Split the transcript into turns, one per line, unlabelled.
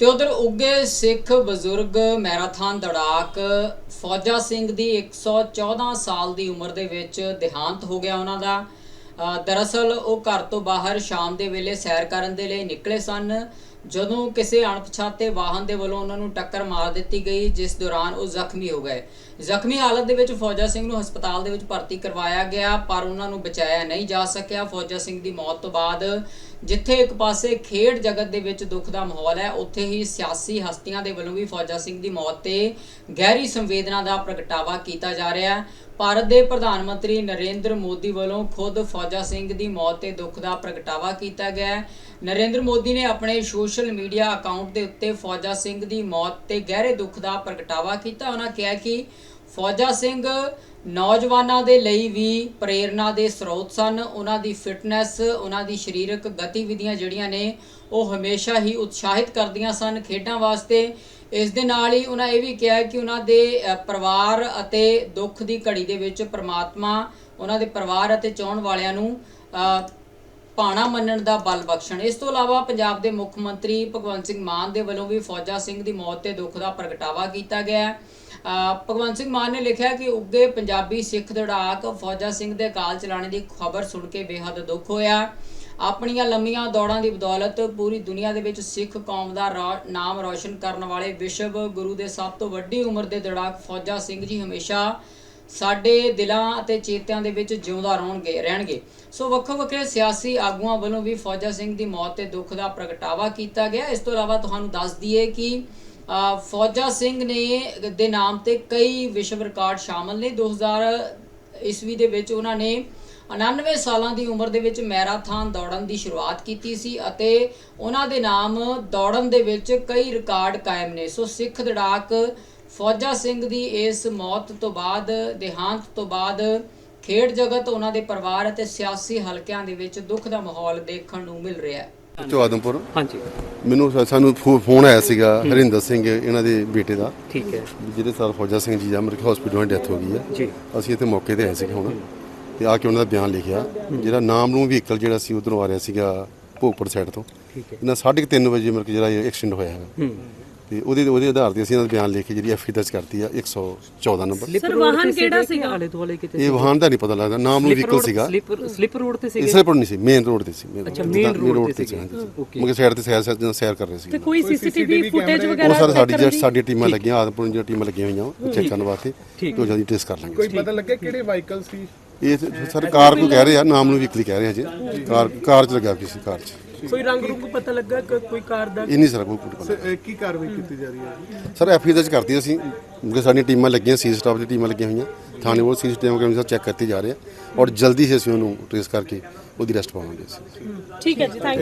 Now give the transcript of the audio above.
ਤੇ ਉਧਰ ਉੱਗੇ ਸਿੱਖ ਬਜ਼ੁਰਗ ਮੈਰਾਥਨ ਦੜਾਕ ਫੌਜਾ ਸਿੰਘ ਦੀ 114 ਸਾਲ ਦੀ ਉਮਰ ਦੇ ਵਿੱਚ ਦੇਹਾਂਤ ਹੋ ਗਿਆ ਉਹਨਾਂ ਦਾ। ਦਰਅਸਲ ਉਹ ਘਰ ਤੋਂ ਬਾਹਰ ਸ਼ਾਮ ਦੇ ਵੇਲੇ ਸੈਰ ਕਰਨ ਦੇ ਲਈ ਨਿਕਲੇ ਸਨ। ਜਦੋਂ ਕਿਸੇ ਅਣਪਛਾਤੇ ਵਾਹਨ ਦੇ ਵੱਲੋਂ ਉਹਨਾਂ ਨੂੰ ਟੱਕਰ ਮਾਰ ਦਿੱਤੀ ਗਈ, ਜਿਸ ਦੌਰਾਨ ਉਹ ਜ਼ਖਮੀ ਹੋ ਗਏ। ਜ਼ਖਮੀ ਹਾਲਤ ਦੇ ਵਿੱਚ ਫੌਜਾ ਸਿੰਘ ਨੂੰ ਹਸਪਤਾਲ ਦੇ ਵਿੱਚ ਭਰਤੀ ਕਰਵਾਇਆ ਗਿਆ, ਪਰ ਉਹਨਾਂ ਨੂੰ ਬਚਾਇਆ ਨਹੀਂ ਜਾ ਸਕਿਆ। ਫੌਜਾ ਸਿੰਘ ਦੀ ਮੌਤ ਤੋਂ ਬਾਅਦ ਜਿੱਥੇ ਇੱਕ ਪਾਸੇ ਖੇਡ ਜਗਤ ਦੇ ਵਿੱਚ ਦੁੱਖ ਦਾ ਮਾਹੌਲ ਹੈ, ਉੱਥੇ ਹੀ ਸਿਆਸੀ ਹਸਤੀਆਂ ਦੇ ਵੱਲੋਂ ਵੀ ਫੌਜਾ ਸਿੰਘ ਦੀ ਮੌਤ ਤੇ ਗਹਿਰੀ ਸੰਵੇਦਨਾ ਦਾ ਪ੍ਰਗਟਾਵਾ ਕੀਤਾ ਜਾ ਰਿਹਾ ਹੈ। ਭਾਰਤ ਦੇ ਪ੍ਰਧਾਨ ਮੰਤਰੀ ਨਰਿੰਦਰ ਮੋਦੀ ਵੱਲੋਂ ਖੁਦ ਫੌਜਾ ਸਿੰਘ ਦੀ ਮੌਤ ਤੇ ਦੁੱਖ ਦਾ ਪ੍ਰਗਟਾਵਾ ਕੀਤਾ ਗਿਆ ਹੈ। ਨਰਿੰਦਰ ਮੋਦੀ ਨੇ ਆਪਣੇ ਸੋਸ਼ਲ ਮੀਡੀਆ ਅਕਾਊਂਟ ਦੇ ਉੱਤੇ ਫੌਜਾ ਸਿੰਘ ਦੀ ਮੌਤ ਤੇ ਗਹਿਰੇ ਦੁੱਖ ਦਾ ਪ੍ਰਗਟਾਵਾ ਕੀਤਾ। ਉਹਨਾਂ ਕਿਹਾ ਕਿ ਫੌਜਾ ਸਿੰਘ ਨੌਜਵਾਨਾਂ ਦੇ ਲਈ ਵੀ ਪ੍ਰੇਰਣਾ ਦੇ ਸਰੋਤ ਸਨ। ਉਹਨਾਂ ਦੀ ਫਿਟਨੈਸ ਉਹਨਾਂ ਦੀ ਸਰੀਰਕ ਗਤੀਵਿਧੀਆਂ ਜਿਹੜੀਆਂ ਨੇ, ਉਹ ਹਮੇਸ਼ਾ ਹੀ ਉਤਸ਼ਾਹਿਤ ਕਰਦੀਆਂ ਸਨ ਖੇਡਾਂ ਵਾਸਤੇ। ਇਸ ਦੇ ਨਾਲ ਹੀ ਉਹਨਾਂ ਇਹ ਵੀ ਕਿਹਾ ਕਿ ਉਹਨਾਂ ਦੇ ਪਰਿਵਾਰ ਅਤੇ ਦੁੱਖ ਦੀ ਘੜੀ ਦੇ ਵਿੱਚ ਪ੍ਰਮਾਤਮਾ ਉਹਨਾਂ ਦੇ ਪਰਿਵਾਰ ਅਤੇ ਚਾਹਣ ਵਾਲਿਆਂ ਨੂੰ ਅ, ਪਾਣਾ ਮੰਨਣ ਦਾ ਬਲ ਬਖਸ਼ਣ। ਇਸ ਤੋਂ ਇਲਾਵਾ ਪੰਜਾਬ ਦੇ ਮੁੱਖ ਮੰਤਰੀ ਭਗਵੰਤ ਸਿੰਘ ਮਾਨ ਦੇ ਵੱਲੋਂ ਵੀ ਫੌਜਾ ਸਿੰਘ ਦੀ ਮੌਤ ਤੇ ਦੁੱਖ ਦਾ ਪ੍ਰਗਟਾਵਾ ਕੀਤਾ ਗਿਆ ਹੈ। ਭਗਵੰਤ ਸਿੰਘ ਮਾਨ ਨੇ ਲਿਖਿਆ ਕਿ ਉੱਗੇ ਪੰਜਾਬੀ ਸਿੱਖ ਦੌੜਾਕ ਫੌਜਾ ਸਿੰਘ ਦੇ ਕਾਲ ਚਲਾਣੇ ਦੀ ਖਬਰ ਸੁਣ ਕੇ ਬੇਹੱਦ ਦੁੱਖ ਹੋਇਆ। ਆਪਣੀਆਂ ਲੰਮੀਆਂ ਦੌੜਾਂ ਦੀ ਬਦੌਲਤ ਪੂਰੀ ਦੁਨੀਆ ਦੇ ਵਿੱਚ ਸਿੱਖ ਕੌਮ ਦਾ ਰੌ- ਨਾਮ ਰੌਸ਼ਨ ਕਰਨ ਵਾਲੇ ਵਿਸ਼ਵ ਗੁਰੂ ਦੇ ਸਭ ਤੋਂ ਵੱਡੀ ਉਮਰ ਦੇ ਦੜਾਕ ਫੌਜਾ ਸਿੰਘ ਜੀ ਹਮੇਸ਼ਾ ਸਾਡੇ ਦਿਲਾਂ ਅਤੇ ਚੇਤਿਆਂ ਦੇ ਵਿੱਚ ਜਿਉਂਦਾ ਰਹਿਣਗੇ ਰਹਿਣਗੇ। ਸੋ ਵੱਖੋ ਵੱਖਰੇ ਸਿਆਸੀ ਆਗੂਆਂ ਵੱਲੋਂ ਵੀ ਫੌਜਾ ਸਿੰਘ ਦੀ ਮੌਤ ਤੇ ਦੁੱਖ ਦਾ ਪ੍ਰਗਟਾਵਾ ਕੀਤਾ ਗਿਆ। ਇਸ ਤੋਂ ਇਲਾਵਾ ਤੁਹਾਨੂੰ ਦੱਸ ਦਈਏ ਕਿ ਫੌਜਾ ਸਿੰਘ ਨੇ ਦੇ ਨਾਮ ਤੇ ਕਈ ਵਿਸ਼ਵ ਰਿਕਾਰਡ ਸ਼ਾਮਲ ਨੇ। 2000 ਈਸਵੀ ਦੇ ਵਿੱਚ ਉਹਨਾਂ ਨੇ 99 ਸਾਲਾਂ ਦੀ ਉਮਰ ਦੇ ਵਿੱਚ ਮੈਰਾਥਨ ਦੌੜਨ ਦੀ ਸ਼ੁਰੂਆਤ ਕੀਤੀ ਸੀ ਅਤੇ ਉਹਨਾਂ ਦੇ ਨਾਮ ਦੌੜਨ ਦੇ ਵਿੱਚ ਕਈ ਰਿਕਾਰਡ ਕਾਇਮ ਨੇ। ਸੋ ਸਿੱਖ ਦੜਾਕ ਫੌਜਾ ਸਿੰਘ ਦੀ ਇਸ ਮੌਤ ਤੋਂ ਬਾਅਦ ਦੇਹਾਂਤ ਤੋਂ ਬਾਅਦ ਖੇਡ ਜਗਤ ਉਹਨਾਂ ਦੇ ਪਰਿਵਾਰ ਅਤੇ ਸਿਆਸੀ ਹਲਕਿਆਂ ਦੇ ਵਿੱਚ ਦੁੱਖ ਦਾ ਮਾਹੌਲ ਦੇਖਣ ਨੂੰ ਮਿਲ ਰਿਹਾ ਹੈ।
ਚੋ ਆਦਮਪੁਰ?
ਹਾਂਜੀ।
ਮੈਨੂੰ ਸਾ- ਸਾਨੂੰ ਫੋ- ਫੋਨ ਆਇਆ ਸੀਗਾ ਹਰਿੰਦਰ ਸਿੰਘ ਇਹਨਾਂ ਦੇ ਬੇਟੇ ਦਾ।
ਠੀਕ ਹੈ।
ਜਿਹਦੇ ਸਾਲ ਫੌਜਾ ਸਿੰਘ ਜੀ ਦਾ ਮੇਰੇ ਹਸਪੀਟਲ ਵਿੱਚ ਡੈਥ ਹੋ ਗਈ ਹੈ।
ਜੀ।
ਅਸੀਂ ਇੱਥੇ ਮੌਕੇ ਤੇ ਆਏ ਸੀਗੇ ਹੁਣ। ਤੇ ਆ ਕੇ ਉਹਨਾਂ ਦਾ ਬਿਆਨ ਲਿਖਿਆ ਜਿਹੜਾ ਨਾਮ ਨੂੰ ਵਹੀਕਲ ਜਿਹੜਾ ਸੀ ਉਧਰੋਂ ਆ ਰਿਹਾ ਸੀਗਾ ਭੋਗਪੁਰ ਸਾਈਡ ਤੋਂ।
ਠੀਕ ਹੈ।
ਇਹਨਾਂ 3:30 ਵਜੇ ਕੋਲ ਜਿਹੜਾ ਇਹ ਐਕਸੀਡੈਂਟ ਹੋਇਆ ਹੈਗਾ।
ਹੂੰ।
ਤੇ ਉਹਦੇ ਉਹਦੇ ਆਧਾਰ ਤੇ ਅਸੀਂ ਇਹਨਾਂ ਦਾ ਬਿਆਨ ਲਿਖ ਕੇ ਜਿਹੜੀ ਐਫ ਦਰਜ ਕਰਤੀ ਆ 114 ਨੰਬਰ।
ਸਰ ਵਾਹਨ ਕਿਹੜਾ ਸੀਗਾ? ਆਲੇ ਦੁਆਲੇ ਕਿਤੇ
ਇਹ ਵਾਹਨ ਦਾ ਨਹੀਂ ਪਤਾ ਲੱਗਦਾ ਨਾਮ ਨੂੰ ਵਹੀਕਲ ਸੀਗਾ।
ਸਲਿੱਪ ਸਲਿੱਪ ਰੋਡ ਤੇ ਸੀਗੇ?
ਇਸੇ ਪਰ ਨਹੀਂ ਸੀ ਮੇਨ ਰੋਡ ਤੇ ਸੀ
ਅੱਛਾ,
ਜਿੱਦਾਂ
road ਤੇ
ਸੀ।
Okay.
ਮਗਰ ਸਾਈਡ ਤੇ ਸੈਰ ਸੈਰ ਸੈਰ ਕਰ ਰਹੇ ਸੀ
ਤੇ ਕੋਈ ਸੀਸੀਟੀਵੀ ਫੁਟੇਜ
ਉਹ
ਵਗੈਰਾ
ਸਰ ਸਾਡੀ ਜਿਹੜੀ ਸਾਡੀ ਟੀਮਾਂ ਲੱਗੀਆਂ ਆਦਮਪੁਰ ਦੀਆਂ ਟੀਮਾਂ ਲੱਗੀਆਂ ਹੋਈਆਂ ਉਹ ਚੈੱਕ ਕਰਨ ਵਾਸਤੇ। ਉਹ ਜਲਦੀ ਟੈਸਟ ਕਰ ਲਾਂਗੇ
ਕੋਈ ਪਤਾ ਲੱਗਿਆ ਕਿਹੜੇ ਵਾਹੀਕਲ ਸੀ?
ਇਹ ਸਰ ਕਾਰ ਕੋ ਕਹਿ ਰਹੇ ਆ ਨਾਮ ਨੂੰ ਵੀਕਲੀ ਕਹਿ ਰਹੇ ਆ ਜੀ ਕਾਰ ਕਾਰ ਚ ਲੱਗਾ ਕਿਸੇ ਕਾਰ ਚ?
ਕੋਈ ਰੰਗ ਰੁੰਗ ਪਤਾ ਲੱਗਾ ਕਿ ਕੋਈ ਕਾਰ ਦਾ?
ਇਹ ਨਹੀਂ ਸਰ ਕੋਈ ਕੁਝ
ਸ- ਇਹ ਕੀ ਕਾਰਵਾਈ ਕੀਤੀ ਜਾ ਰਹੀ ਹੈ?
ਸਰ ਐਫ ਦਰਜ ਕਰਤੀ ਅਸੀਂ। ਕਿਉਂਕਿ ਸਾਡੀਆਂ ਟੀਮਾਂ ਲੱਗੀਆਂ ਸੀ ਸਟਾਫ ਦੀ ਟੀਮਾਂ ਲੱਗੀਆਂ ਹੋਈਆਂ। ਥਾਣੇ ਉਹ ਸੀ ਟੀਮ ਕੈਮਰਾ ਚੈੱਕ ਕਰਤੇ ਜਾ ਰਹੇ ਆ ਔਰ ਜਲਦੀ ਹੀ ਅਸੀਂ ਉਹਨੂੰ ਟ੍ਰੇਸ ਕਰਕੇ ਉਹਦੀ ਰੈਸਟ ਪਾਵਾਂਗੇ ਅਸੀਂ।
ਠੀਕ ਹੈ ਜੀ ਥੈਂਕ